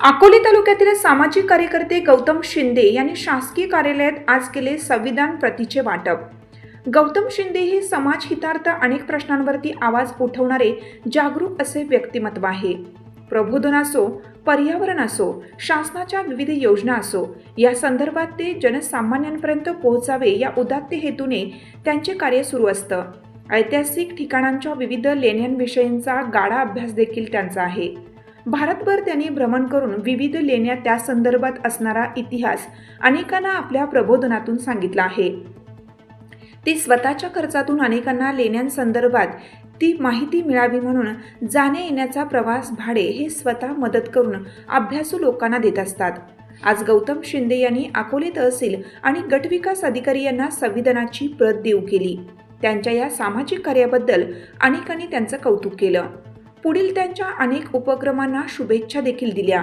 अकोले तालुक्यातील सामाजिक कार्यकर्ते गौतम शिंदे यांनी शासकीय कार्यालयात आज केले संविधान प्रतीचे वाटप. गौतम शिंदे हे समाज हितार्थ अनेक प्रश्नांवरती आवाज उठवणारे जागरूक असे व्यक्तिमत्व आहे. प्रबोधन असो पर्यावरण असो शासनाच्या विविध योजना असो या संदर्भात ते जनसामान्यांपर्यंत पोहोचावे या उदात्त हेतूने त्यांचे कार्य सुरू असतं. ऐतिहासिक ठिकाणांच्या विविध लेण्यांविषयींचा गाढा अभ्यास देखील त्यांचा आहे. भारतभर त्यांनी भ्रमण करून विविध लेण्या त्या संदर्भात असणारा इतिहास अनेकांना आपल्या प्रबोधनातून सांगितला आहे. ते स्वतःच्या खर्चातून अनेकांना लेण्यांसंदर्भात ती माहिती मिळावी म्हणून जाणे येण्याचा प्रवास भाडे हे स्वतः मदत करून अभ्यासू लोकांना देत असतात. आज गौतम शिंदे यांनी अकोले तहसील आणि गटविकास अधिकारी यांना संविधानाची प्रत देऊ केली. त्यांच्या या सामाजिक कार्याबद्दल अनेकांनी त्यांचं कौतुक केलं. पुढील त्यांच्या अनेक उपक्रमांना शुभेच्छा देखील दिल्या.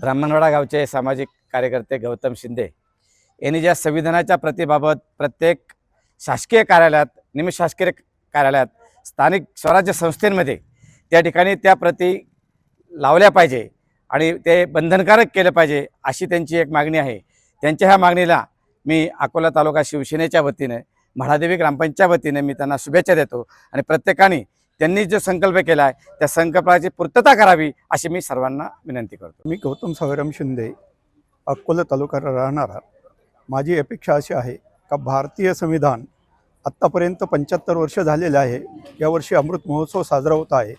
ब्राह्मणवाडा गावचे सामाजिक कार्यकर्ते गौतम शिंदे यांनी ज्या संविधानाच्या प्रतीबाबत प्रत्येक शासकीय कार्यालयात निमशासकीय कार्यालयात स्थानिक स्वराज्य संस्थेमध्ये त्या ठिकाणी त्या प्रती लावल्या पाहिजे आणि ते बंधनकारक केलं पाहिजे अशी त्यांची एक मागणी आहे. त्यांच्या ह्या मागणीला मी अकोला तालुका शिवसेनेच्या वतीने म्हाळादेवी ग्रामपंचायत वतीने मी त्यांना शुभेच्छा देतो आणि प्रत्येकाने त्यांनी जो संकल्प केला आहे त्या संकल्पाची पूर्तता करावी अशी मी सर्वांना विनंती करतो. मी गौतम सावराम शिंदे अकोला तालुक्याला राहणारा. माझी अपेक्षा अशी आहे का भारतीय संविधान आत्तापर्यंत पंच्याहत्तर वर्ष झालेले आहे. यावर्षी अमृत महोत्सव साजरा होत आहे.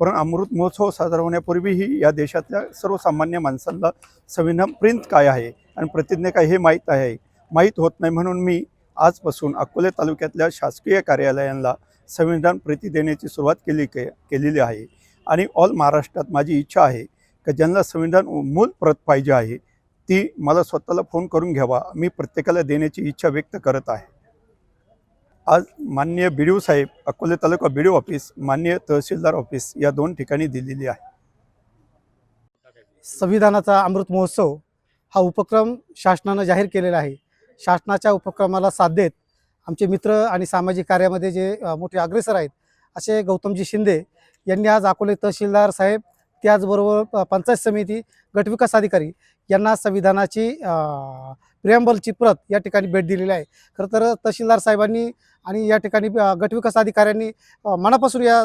पण अमृत महोत्सव साजरा होण्यापूर्वीही या देशातल्या सर्वसामान्य माणसांना संविधान प्रिंट काय आहे आणि प्रतिज्ञा काय हे माहीत आहे? माहीत होत नाही म्हणून मी आजपासून अकोले तालुक्यातल्या शासकीय कार्यालयांना संविधान प्रती देण्याची सुरुवात केली के केलेली आहे. आणि ऑल महाराष्ट्रात माझी इच्छा आहे की ज्यांना संविधान मूल प्रत पाहिजे आहे ती मला स्वतःला फोन करून घ्यावा. मी प्रत्येकाला देण्याची इच्छा व्यक्त करत आहे. आज माननीय बी डी ओ साहेब Akole taluka B D O office माननीय तहसीलदार ऑफिस या दोन ठिकाणी दिलेली आहे. संविधानाचा अमृत महोत्सव हा उपक्रम शासनानं जाहीर केलेला आहे. शासनाच्या उपक्रमाला साथ देत आमचे मित्र आणि सामाजिक कार्यामध्ये जे मोठे अग्रेसर आहेत असे गौतमजी शिंदे यांनी आज अकोले तहसीलदार साहेब त्याचबरोबर प- पंचायत समिती गटविकास अधिकारी यांना संविधानाची प्रियंबलची प्रत या ठिकाणी भेट दिलेली आहे. खरं तर तहसीलदार साहेबांनी आणि या ठिकाणी गटविकास अधिकाऱ्यांनी मनापासून या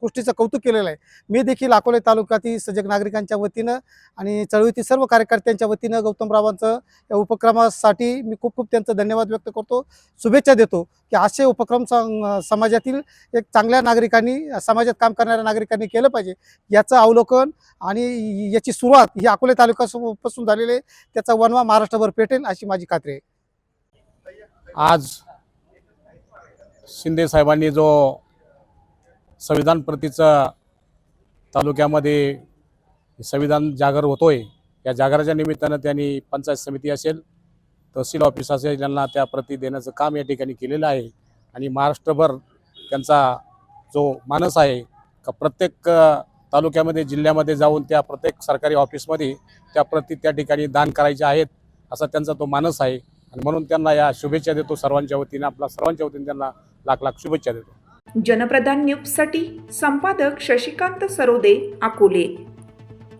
गोष्टीचं कौतुक केलेलं आहे. मी देखील अकोले तालुक्यातील सजग नागरिकांच्या वतीनं आणि चळवळीतील सर्व कार्यकर्त्यांच्या वतीनं गौतमरावांचं या उपक्रमासाठी मी खूप खूप त्यांचं धन्यवाद व्यक्त करतो. शुभेच्छा देतो की असे उपक्रम समाजातील एक चांगल्या नागरिकांनी समाजात काम करणाऱ्या नागरिकांनी केलं पाहिजे. याचं अवलोकन आणि याची सुरुवात ही अकोले उपसून झालेले आहे त्याचा वनवा महाराष्ट्रभर पेटेल अशी माझी खात्री आहे. आज शिंदे साहेबांनी जो संविधान प्रतीचा तालुक्यामध्ये संविधान जागर होतोय या जागराच्या निमित्तानं त्यांनी पंचायत समिती असेल तहसील ऑफिस असेल यांना त्या प्रती देण्याचं काम या ठिकाणी केलेलं आहे. आणि महाराष्ट्रभर त्यांचा जो मानस आहे का प्रत्येक तालुक्यामध्ये जिल्ह्यामध्ये जाऊन त्या प्रत्येक सरकारी ऑफिसमध्ये त्या प्रति त्या ठिकाणी दान करायच्या आहेत असा त्यांचा तो मानस आहे. आणि म्हणून त्यांना या शुभेच्छा देतो सर्वांच्या वतीने आपला सर्वांच्या वतीने त्यांना लाख लाख शुभेच्छा देतो. जनप्रधान न्यूजसाठी संपादक शशिकांत सरोदे अकोले.